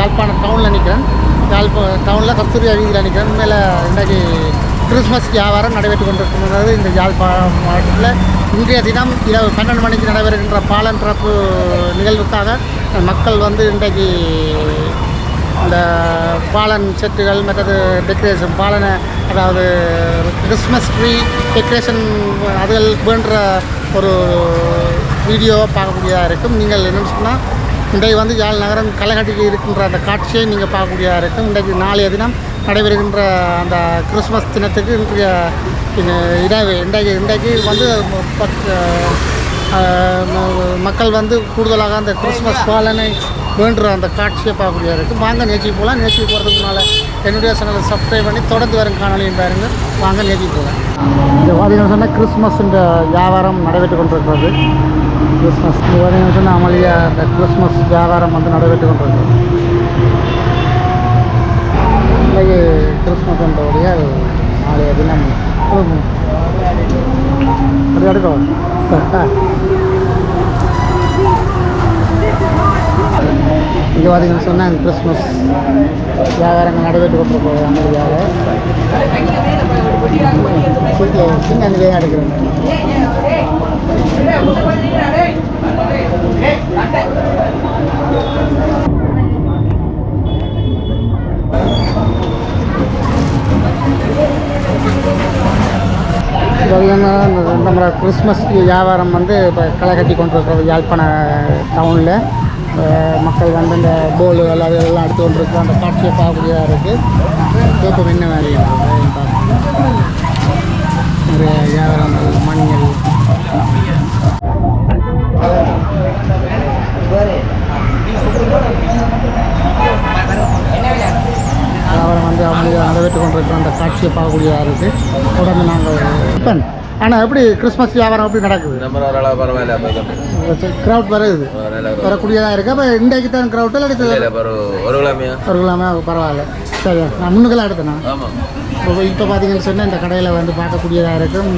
யாழ்ப்பாணம் டவுனில் நிற்கிறேன் யாழ்ப்பா டவுனில் கஸ்தூரி வீதியில் நிற்கிறேன் மேலே இன்றைக்கு கிறிஸ்மஸ் வியாபாரம் நடைபெற்று கொண்டிருக்கிறது இந்த யாழ்ப்பாணம் மாவட்டத்தில் இன்றைய தினம் இரவு பன்னெண்டு மணிக்கு நடைபெறுகின்ற பாலன் பிறப்பு நிகழ்வுக்காக மக்கள் வந்து இன்றைக்கு இந்த பாலன் செட்டுகள் மற்றது டெக்கரேஷன் பாலனை அதாவது கிறிஸ்மஸ் ட்ரீ டெக்கரேஷன் அதுகள் வேண்டுற ஒரு வீடியோவை பார்க்கக்கூடியதாக இருக்கும். நீங்கள் என்னென்னு சொன்னால் இன்றைக்கு வந்து யாழ் நகரம் களைகட்டிக்கு இருக்கின்ற அந்த காட்சியை நீங்கள் பார்க்கக்கூடியதாக இருக்கும் இன்றைக்கு நாளைய தினம் நடைபெறுகின்ற அந்த கிறிஸ்மஸ் தினத்துக்கு இன்றைய இந்த இன்றைக்கு இன்றைக்கு வந்து மக்கள் வந்து கூடுதலாக அந்த கிறிஸ்மஸ் பாலனை வேண்டுற அந்த காட்சியை பார்க்கக்கூடியதாக இருக்குது வாங்க நேச்சி போகலாம் நேச்சி போகிறதுக்கு முன்னால் என்னுடைய சேனலை சப்ஸ்கிரைப் பண்ணி தொடர்ந்து வரும் காணொலியும் பாருங்க. வாங்க நேச்சி போகலாம் இந்த பார்த்தீங்கன்னா சொன்னால் கிறிஸ்மஸ் இந்த வியாபாரம் நடைபெற்று கொண்டிருக்கிறது. கிறிஸ்மஸ் இந்த பார்த்தீங்கன்னா சொன்னால் அமளியாக இந்த கிறிஸ்மஸ் வியாபாரம் வந்து நடைபெற்று கொண்டிருக்கிறது இன்றைக்கு கிறிஸ்மஸ் என்றபடிய நாளைய தினம். அது எடுக்கும் இங்கே பார்த்தீங்கன்னு சொன்னால் கிறிஸ்மஸ் வியாபாரங்கள் நடைபெற்று கொண்டிருக்கிறது அமைதியாக சின்ன அந்த வேகம் எடுக்கிறேன் நம்ம கிறிஸ்மஸ் வியாபாரம் வந்து இப்போ களை கட்டி கொண்டிருக்கிறது யாழ்ப்பாண டவுனில் மக்கள் வந்து இந்த போலு எல்லாம் இதெல்லாம் எடுத்து கொண்டு இருக்கோம் அந்த காட்சியை பார்க்கக்கூடியதாக இருக்குது தூக்கம் என்ன வேலையாக இருக்குது வியாபாரம் கொண்டிருக்கிற அந்த காட்சியை பார்க்கக்கூடியதாக இருக்குது தொடர்ந்து நாங்கள் இப்போ ஆனால் எப்படி கிறிஸ்மஸ் வியாபாரம் எப்படி நடக்குது? க்ரௌட் வருது. வரக்கூடியதாக இருக்குது அப்போ இன்றைக்கு தான் க்ரௌட்டில் எடுத்து இல்லை ஒரு ஒரு கிழமையா பரவாயில்ல. சரி நான் முன்னுக்கெல்லாம் எடுத்தேண்ணா இப்போ இப்போ பார்த்தீங்கன்னு சொன்னால் இந்த கடையில் வந்து பார்க்கக்கூடியதாக இருக்கும்.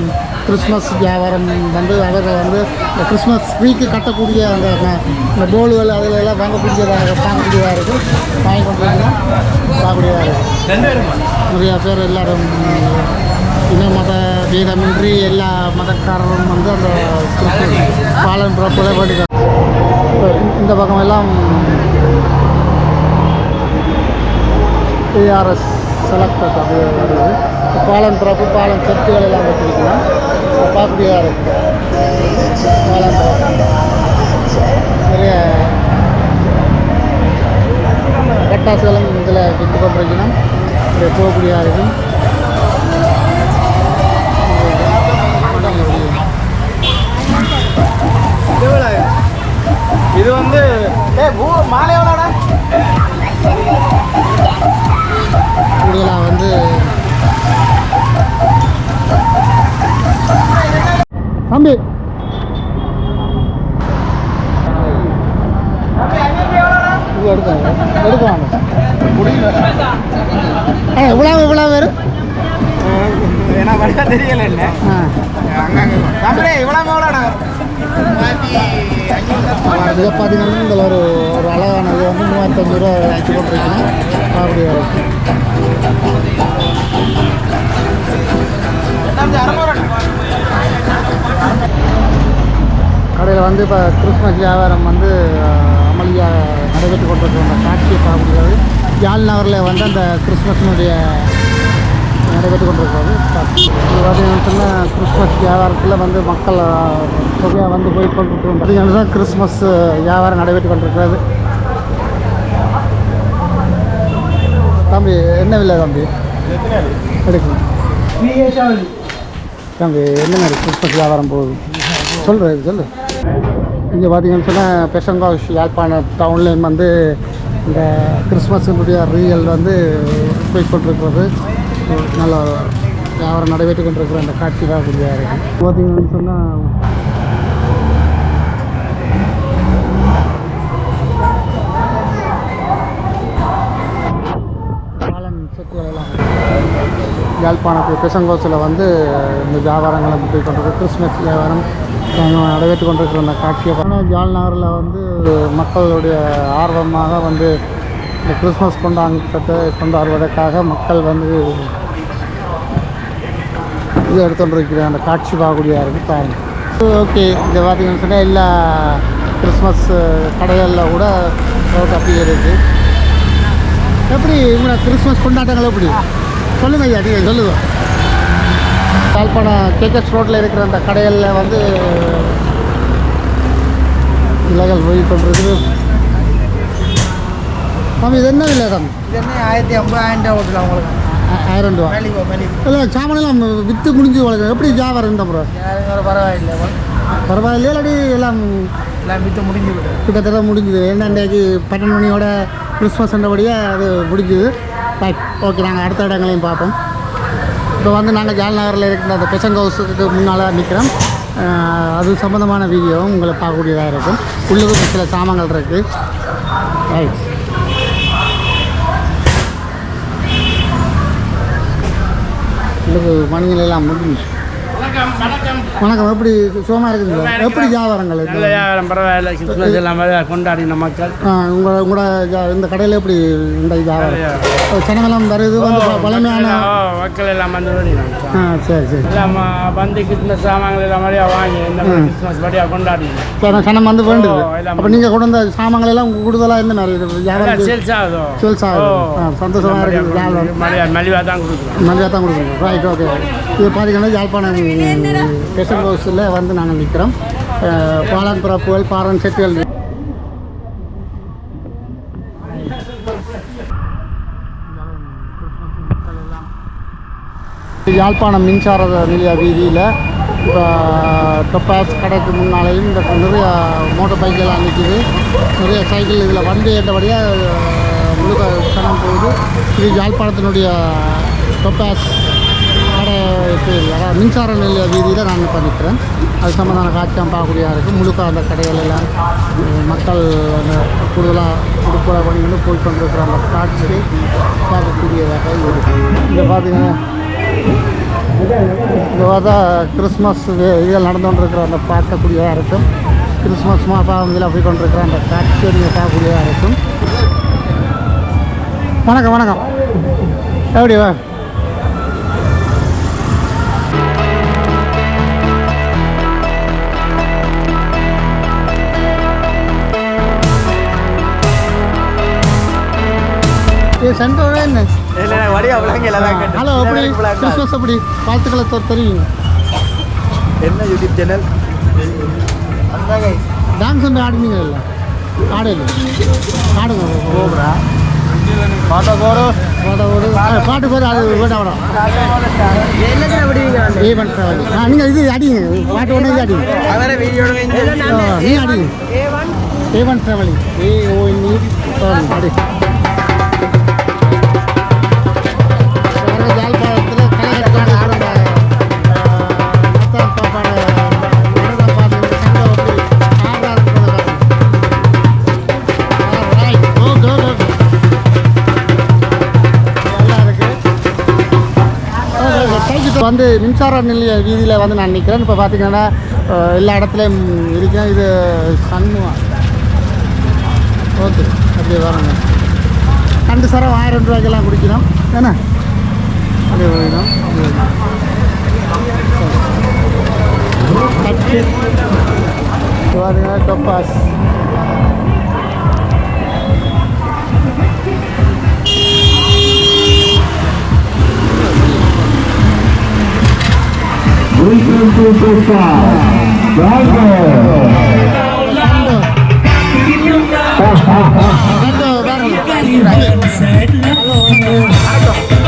கிறிஸ்மஸ் வியாபாரம் வந்து அவர்கள் வந்து இந்த கிறிஸ்மஸ் ட்ரீக்கு கட்டக்கூடிய அந்த இந்த டோல்கள் அதில் எல்லாம் வாங்கக்கூடியதாக வாங்கக்கூடியதாக இருக்கும். வாங்கி கொண்டு வந்து பார்க்கக்கூடியதாக இருக்கும். நிறையா பேர் எல்லாரும் இன மத பேதமின்றி எல்லா மதக்காரரும் வந்து அந்த கிறிஸ்மஸ் பாலன் பிறப்பில் வேண்டிய இந்த பக்கம் எல்லாம் ஏஆர்எஸ் செலக்டட் அது வருது பாலன் பிறப்பு பாலன் செட்டுகள் எல்லாம் வச்சுருக்கலாம் பார்க்கக்கூடியதாக இருக்குது பாலன் பிறப்பு நிறைய பட்டாசுகளும் இதில் விற்று கொண்டிருக்கணும் இங்கே போகக்கூடியதாக இருக்கும் இது வந்து மாலை எவ்வளோடா? தம்பி. இது எடுக்காங்க எடுக்குவாங்க ஆ இவ்வளோ இவ்வளோ வரும் ஏன்னா வழியா தெரியல என்ன ஆ. அங்கங்க இவ்வளோ எவ்வளோடா இதை பார்த்தீங்கன்னா இதில் ஒரு ஒரு அழகான இது வந்து மூவாயிரத்தஞ்சு ரூபா ஆக்கி போட்டிருக்கணும் அப்படி வரும் கடையில் வந்து இப்போ கிறிஸ்மஸ் வியாபாரம் வந்து அமளியாக நடைபெற்று கொண்டிருக்கிற காட்சியை பார்க்கக்கூடியது யாழ் நகரில் வந்து அந்த கிறிஸ்மஸினுடைய நடைபெற்று கொண்டிருக்கிறது. இது பார்த்தீங்கன்னு சொன்னால் கிறிஸ்மஸ் வியாபாரத்தில் வந்து மக்கள் தொகையாக வந்து போய் கொண்டிருக்கிறோம் பார்த்தீங்கன்னா தான் கிறிஸ்மஸ் வியாபாரம் நடைபெற்று கொண்டிருக்கிறது. தம்பி என்ன விலை தம்பி? எடுக்கணும். அங்கே என்ன மாதிரி கிறிஸ்மஸ் வியாபாரம் போகுது. சொல்கிறேன் சொல்லு. இங்கே பார்த்தீங்கன்னு சொன்னால் பெசங்காஷ் யாழ்ப்பாணம் டவுன்லேயும் வந்து இந்த கிறிஸ்மஸினுடைய ரீயல் வந்து போய் கொண்டிருக்கிறது நல்ல வியாபாரம் நடைபெற்று கொண்டிருக்கிற அந்த காட்சி தான் கொஞ்சம் இருக்குது பார்த்தீங்கன்னு சொன்னால் பாலன் செட்டுகள் எல்லாம். யாழ்ப்பாணத்து பெசங்கோஸில் வந்து இந்த வியாபாரங்களை போய் கொண்டிருக்கு கிறிஸ்மஸ் வியாபாரம் நடைபெற்று கொண்டிருக்கிற அந்த காட்சியை பார்த்தா. ஜால் நகரில் வந்து மக்களுடைய ஆர்வமாக வந்து இந்த கிறிஸ்மஸ் கொண்டாட்டத்தை கொண்டாடுவதற்காக மக்கள் வந்து இது எடுத்துகிட்டு அந்த காட்சி பார்க்கக்கூடியதாக இருக்குது பாருங்கள் ஓகே இங்கே பார்த்தீங்கன்னு சொன்னால் எல்லா கிறிஸ்மஸ் கடைகளில் கூட ரோட் அப்படியே இருக்குது எப்படி இவங்க கிறிஸ்மஸ் கொண்டாட்டங்கள் எப்படி? சொல்லுங்க ஐயா நீங்கள் சொல்லுங்க. யாழ்ப்பாணம் கேகஸ் ரோட்டில் இருக்கிற அந்த கடைகளில் வந்து விலைகள் போய் கொண்டிருக்குது தம்பி இது என்ன விலை தம்பி? இது என்ன ஆயிரத்தி ஐம்பதாயிரம் ரூபா கொடுக்கலாம் உங்களுக்கு ஆயிரம் ரூபா. இல்லை சாமானெல்லாம் விற்று முடிஞ்சு வளர்க்கு எப்படி வியாபாரம் இந்த முறை யாரும் பரவாயில்லை பரவாயில்லையா இல்லாட்டி எல்லாம் எல்லாம் விற்று முடிஞ்சு கிட்டத்தட்ட முடிஞ்சுது. ஏன்னா இன்றைக்கு பன்னெண்டு மணியோட கிறிஸ்மஸ் என்றபடியாக அது முடிஞ்சுது. ரைட் ஓகே நாங்கள் அடுத்த இடங்களையும் பார்ப்போம். இப்போ வந்து நாங்கள் ஜால்நகரில் இருக்கிற அந்த பெசங் ஹவுஸுக்கு முன்னால் நிற்கிறோம் அது சம்மந்தமான வீடியோவும் உங்களை பார்க்கக்கூடியதாக இருக்கும். உள்ளுக்கு சில சாமான்கள் இருக்குது ரைட் உள்ளுக்கு மணிகள் எல்லாம் முடிஞ்சு வணக்கம் எப்படி சுகமாக இருக்குதுங்களா? எப்படி வியாபாரங்கள் நல்ல? வியாபாரம் பரவாயில்ல. கிறிஸ்மஸ் எல்லாம் கொண்டாடின மக்கள். ஆ, உங்க உங்களோட இந்த கடையில் எப்படி இந்த வியாபாரம்? சனமெல்லாம் வருது வந்து பழமையான மக்கள் எல்லாம் வந்து. ஆ சரி சரி. எல்லாம் வந்து கிறிஸ்மஸ் சாமான்கள் எல்லாம் மாதிரியா வாங்கி இந்த கிறிஸ்மஸ் படியா கொண்டாடினோம். சரி சனம் வந்து வேண்டுது. அப்போ நீங்கள் கொண்டு வந்த சாமான்கள் எல்லாம் கூடுதலாக இந்த மாதிரி வியாபாரம் சேல்ஸ் ஆகுதோ? சேல்ஸ் ஆகுது. சந்தோஷமாக இருக்குது வியாபாரம். மலிவா மலிவா தான் கொடுக்குறோம். மதியாக தான் கொடுக்குறோம். ரைட் ஓகே இது பார்த்தீங்கன்னா யாழ்ப்பாணம் ஸ்பெஷல் ஹவுஸில் வந்து நாங்கள் நிற்கிறோம் பாலான்புரா புகழ் பாரன் செட்டுகள் யாழ்ப்பாணம் மின்சார நிலைய வீதியில் இப்போ டொப்பாஸ் கடைக்கு முன்னாலேயும் இந்த நிறைய மோட்டர் பைக்கெல்லாம் நிற்கிது நிறைய சைக்கிள் இதில் வண்டி ஏற்றபடியாக முழுக்க சனம் போகுது இது யாழ்ப்பாணத்தினுடைய டொப்பாஸ் பேர் மின்சார நிலைய வீதியில் நான் இப்போ நிற்கிறேன் அது சம்மந்தமான காட்சியம் பார்க்கக்கூடியதாக இருக்குது முழுக்க அந்த கடைகள் எல்லாம் மக்கள் அந்த கூடுதலாக உடுப்புற பணிகளும் போய் கொண்டிருக்கிற அந்த காட்சியை பார்க்கக்கூடியதாக இருக்குது இங்கே பார்த்தீங்கன்னா இது பார்த்தா கிறிஸ்மஸ் இதில் இதுகள் நடந்து கொண்டிருக்கிற அந்த பார்க்கக்கூடியதாக இருக்கும். கிறிஸ்மஸ் மாபாவங்களில் போய் கொண்டிருக்கிற அந்த காட்சியை நீங்கள் பார்க்கக்கூடியதாக இருக்கும். வணக்கம் வணக்கம். எப்படி ஏ சென்டர் என்ன? இல்லை வடிவா விளங்க எல்லாம் ஹலோ எப்படி? கிறிஸ்மஸ் எப்படி? வாழ்த்துக்களை தொ- தெரிவிங்க என்ன யூடியூப் சேனல்? டான்ஸ் வந்து ஆடுனீங்க இல்லை. ஆடையில் ஆடுங்க போகிறா பாட்டா போடு. பாட்டு ஆ, பாட்டு பேர் அது வேண்டாம் வேண்டாம். என்ன விடுவீங்க ஏவன் ட்ராவல் ஆ நீங்கள் இது அடிங்க. பாட்டு ஒன்று இது அடிங்க. நீ அடிங்க ஏவன் ட்ராவலிங் ஏ ஓ அடி. இப்போ வந்து மின்சார நிலைய வீதியில் வந்து நான் நிற்கிறேன் இப்போ பார்த்தீங்கன்னா எல்லா இடத்துலையும் இருக்கேன். இது சண்முகம் ஓகே. அப்படியே வரணும் ரெண்டு சரம் ஆயிரம் ரூபாய்க்கெல்லாம் குடிக்கணும். என்ன? அப்படியே போயிடும். கட்டு. இது டொப்பாஸ். சண்டோ சண்டோ பாருங்க சண்டோக்கெல்லாம்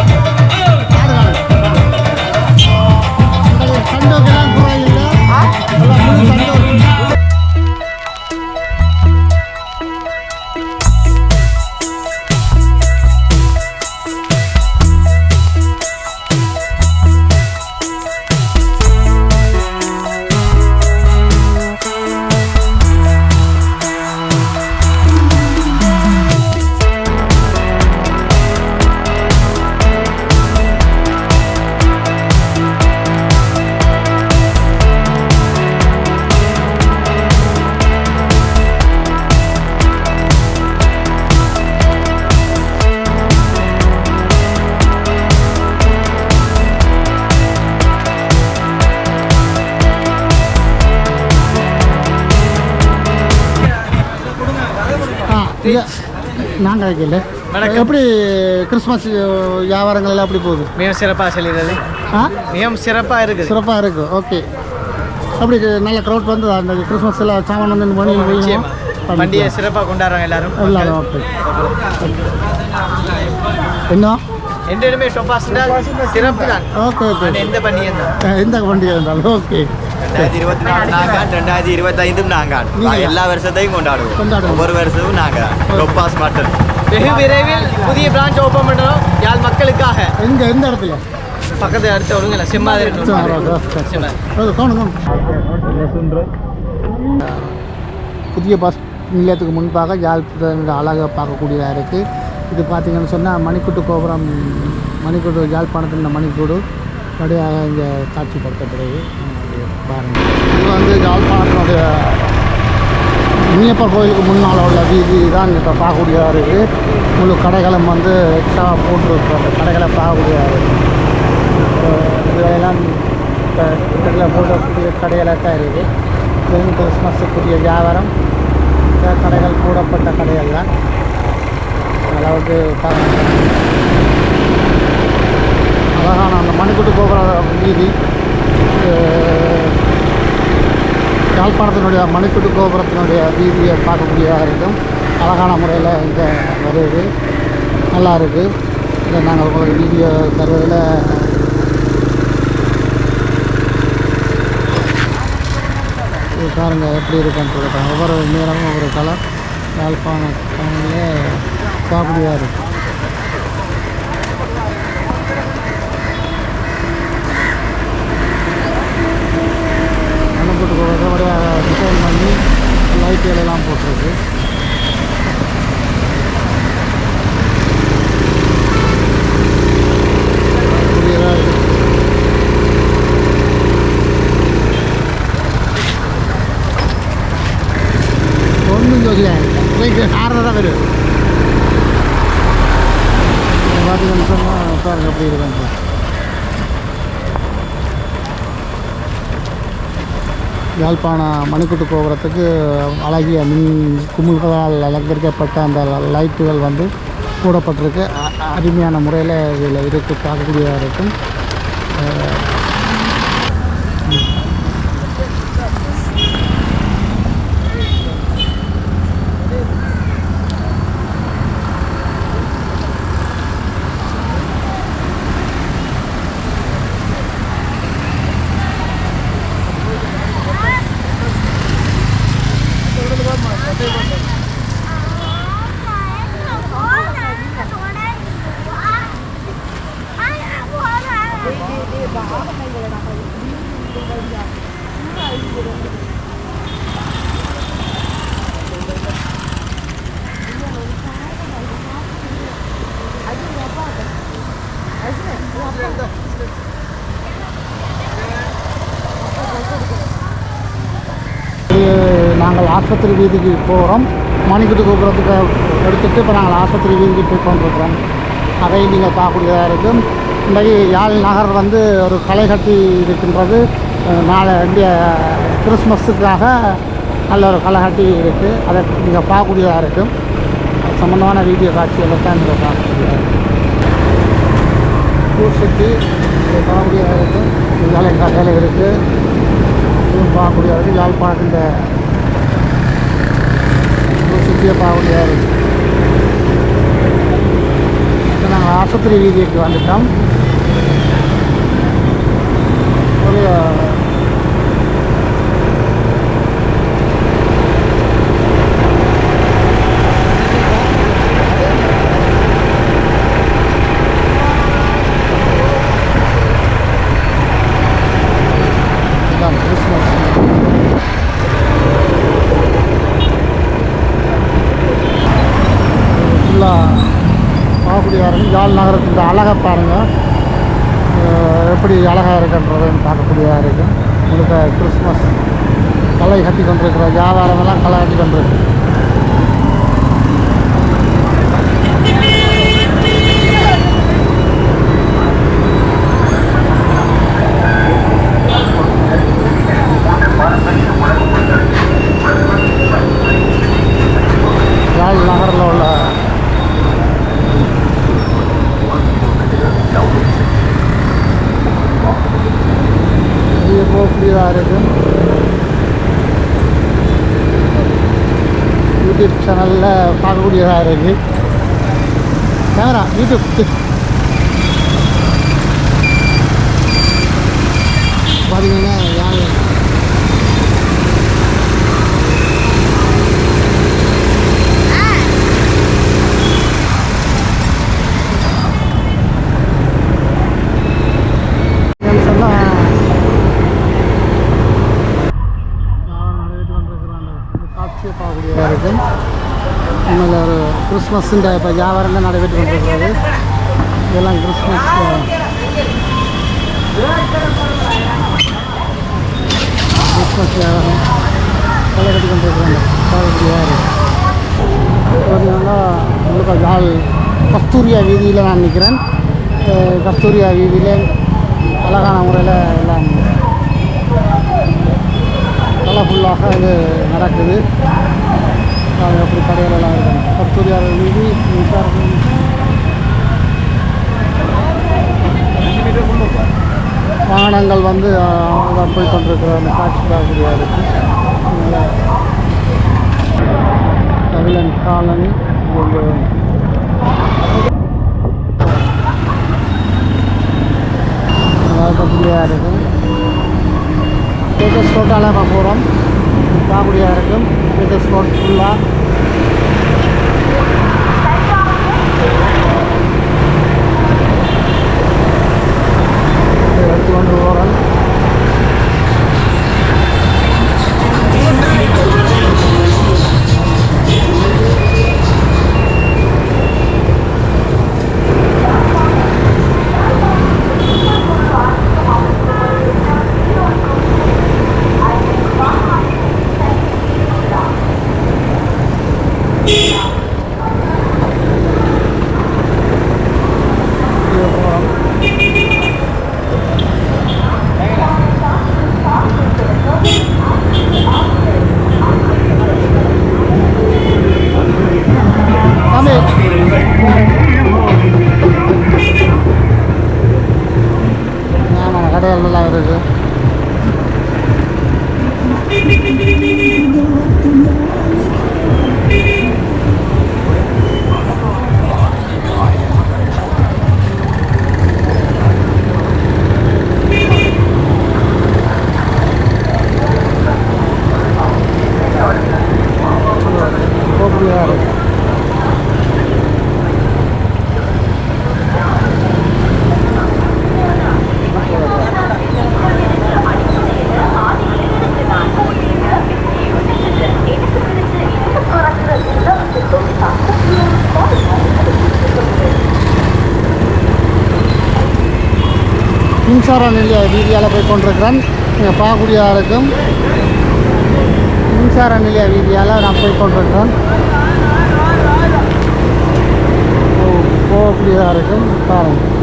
நாங்கள் வைக்கல எப்படி கிறிஸ்மஸ் வியாபாரங்கள் எல்லாம் எப்படி போகுது? மிகவும் சிறப்பாக செல்கிறது ஆ? மிகவும் சிறப்பாக இருக்குது? சிறப்பாக இருக்கு ஓகே. அப்படி நல்ல க்ரௌட் வந்து அந்த கிறிஸ்மஸ் எல்லாம் சாமான் வந்து நிச்சயமா. பண்டிகை சிறப்பாக கொண்டாடுறாங்க எல்லாரும். எல்லாரும் ஓகே. என்ன? எந்த டொப்பாஸ் சிறப்பு தான். Okay okay. எந்த பண்டிகை எந்த பண்டிகை இருந்தாலும் ஓகே. ரெண்டாயிரத்தி இருபத்தி நாலு நாங்கள் ரெண்டாயிரத்தி இருபத்தைந்தும் நாங்கள் நீங்க? எல்லா வருஷத்தையும் கொண்டாடுவோம். கொண்டாடுவோம். ஒவ்வொரு வருஷமும் நாங்கள் டொப்பாஸ் மட்டும் வெகு விரைவில் புதிய பிரான்ச் ஓப்பன் பண்ணுறோம் யாழ் மக்களுக்காக. எங்க எந்த இடத்துல? பக்கத்து அடுத்த ஒழுங்கல செம்மாதிரி. புதிய பஸ் நிலையத்துக்கு முன்பாக யாழ்ப்பாண அழகாக பார்க்கக்கூடியதாக இருக்குது இது பார்த்தீங்கன்னு சொன்னால் மணிக்கூட்டு கோபுரம் மணிக்கூடு யாழ்ப்பாணத்தில் மணிக்கூடு அப்படியாக இங்கே காட்சிப்படுத்தப்படுது. பாருங்க இது வந்து யாழ்ப்பாணத்தினுடைய முனியப்பர் கோயிலுக்கு முன்னால் உள்ள வீதி தான் இப்போ பார்க்கக்கூடியதாக இருக்குது. முழு கடைகளும் வந்து எக்ஸ்ட்ரா போட்டு அந்த கடைகளை பார்க்கக்கூடியதாக இருக்குது. இதெல்லாம் இப்போ இதில் போடக்கூடிய கடைகளாக தான் இருக்குது. இது கிறிஸ்மஸுக்குரிய வியாபாரம். இந்த கடைகள் கூடப்பட்ட கடைகள் தான். அளவுக்கு அழகான அந்த மணிக்கூட்டு போகிற வீதி. யாழ்ப்பாணத்தினுடைய மணிக்கூட்டு கோபுரத்தினுடைய வீதியை பார்க்கக்கூடியதாக இருக்கும் அழகான முறையில் இங்கே வருது நல்லா இருக்குது இதை நாங்கள் உங்களுக்கு வீடியோ தருவதில் இது பாருங்க எப்படி இருக்குன்னு சொல்லிட்டாங்க ஒவ்வொரு நேரமும் ஒவ்வொரு கலர். யாழ்ப்பாணம் பார்க்கக்கூடியதாக இருக்கும் இருக்கு அனுப்பிட்டு போகிறது அப்படியே டிசைன் பண்ணி லைட்டுகள் எல்லாம் போட்டிருக்கு புதியதாக இருக்கு ஒன்றும் சொல்ல பைக்கு ஆறரை தான் வரும் பார்த்தீங்கன்னு சொன்னால் பாருங்க எப்படி இருக்குன்னு யாழ்ப்பாண மணிக்கூட்டு கோபுரத்துக்கு அழகிய மின் குமிழ்களால் அலங்கரிக்கப்பட்ட அந்த லைட்டுகள் வந்து போடப்பட்டிருக்கு. அருமையான முறையில் இதில் இருக்கு பார்க்கக்கூடியதாக இருக்கும் நாங்கள் ஆஸ்பத்திரி வீதிக்கு போகிறோம். மணிக்கூட்டு கூப்பிட்றதுக்கு எடுத்துகிட்டு இப்போ நாங்கள் ஆஸ்பத்திரி வீதிக்கு போய் கொண்டிருக்கிறோம் அதை நீங்கள் பார்க்கக்கூடியதாக இருக்கும். இன்றைக்கு யாழ் நகர் வந்து ஒரு களை கட்டி இருக்கின்றது. நாளை இந்திய கிறிஸ்மஸுக்காக நல்ல ஒரு களைகட்டி இருக்குது அதை நீங்கள் பார்க்கக்கூடியதாக இருக்கும். சம்மந்தமான வீடியோ காட்சிகளை தான் நீங்கள் பார்க்கக்கூடியதாக இருக்கும். ஊர் சுற்றி பார்க்கக்கூடியதாக இருக்கும். வேலை வேலை இருக்குது இதுவும் பார்க்கக்கூடியதாக இருக்குது இந்த ஊர் சுற்றியே பார்க்கக்கூடியதாக இருக்குது இப்போ நாங்கள் ஆஸ்பத்திரி வீதிக்கு வந்துட்டோம். ஒரு இதுதான் கிறிஸ்மஸ் ஃபுல்லாக பார்க்கக்கூடியதாக யாழ் நகரத்தின் அழகை பாருங்கள் எப்படி அழகாக இருக்கின்றதுன்னு பார்க்கக்கூடியதாக இருக்குது முழுக்க கிறிஸ்மஸ் கலை கட்டி கொண்டிருக்கிற வியாபாரமெல்லாம் களை கட்டி கொண்டிருக்கு யாழ் நகரில் பார்க்கக்கூடியதாக இருக்கு யூடியூப் சேனலில் பார்க்கக்கூடியதாக இருக்குது கேமரா யூடியூப் பார்த்தீங்கன்னா யார் சொன்னால் காட்சியை பார்க்கக்கூடியதாக இருக்கும் உண்மையில் ஒரு கிறிஸ்மஸுன்ற இப்போ வியாபாரம் தான் நடைபெற்று கொண்டிருக்கிறது. இதெல்லாம் கிறிஸ்மஸ் கிறிஸ்மஸ் வியாபாரம் களை கொண்டிருக்கிறாங்க. பார்க்கக்கூடியதாக இருக்கு பார்த்தீங்கன்னா உங்களுக்கு யாழ் கஸ்தூரியா வீதியில் நான் நிற்கிறேன் கஸ்தூரியா வீதியில் அழகான முறையில் எல்லாம் கலர்ஃபுல்லாக இது நடக்குது. அப்படி கடைகளெல்லாம் எல்லாம் இருக்கு கஸ்தூரியா வீதி வாகனங்கள் வந்து அங்கே போய் கொண்டிருக்கிற அந்த காட்சி பார்க்கக்கூடியதாக தமிழன் காலனி இது பார்க்கக்கூடியதாக இருக்கும் பேக்கஸ் போகிறோம் பார்க்கக்கூடியதாக இருக்கும் பேக்கஸ் ரோட் ஃபுல்லாக கொண்டிருக்கிறேன் நீங்கள் பார்க்கக்கூடியதாக இருக்கும் மின்சார நிலைய வீதியால் நான் போய் கொண்டிருக்கிறேன் போகக்கூடியதாருக்கும் போகக்கூடியதாக இருக்கும் பாருங்கள்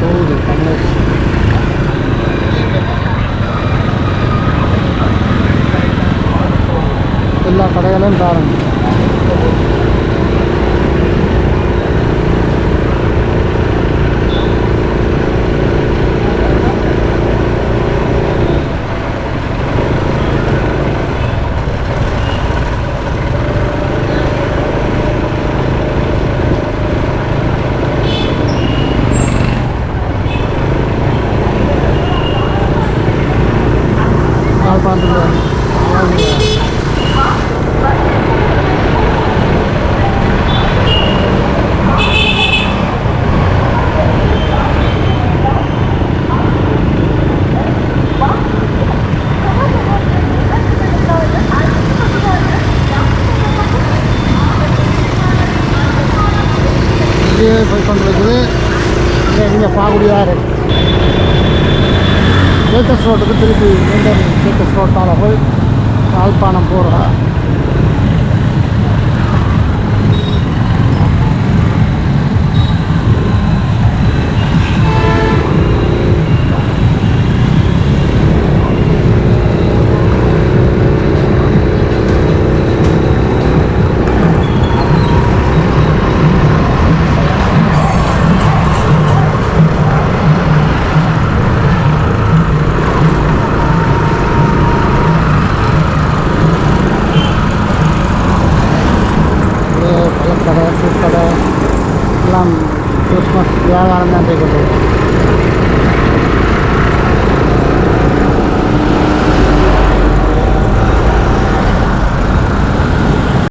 போகுது கமலேஷ் எல்லா கடைகளும் பாருங்கள்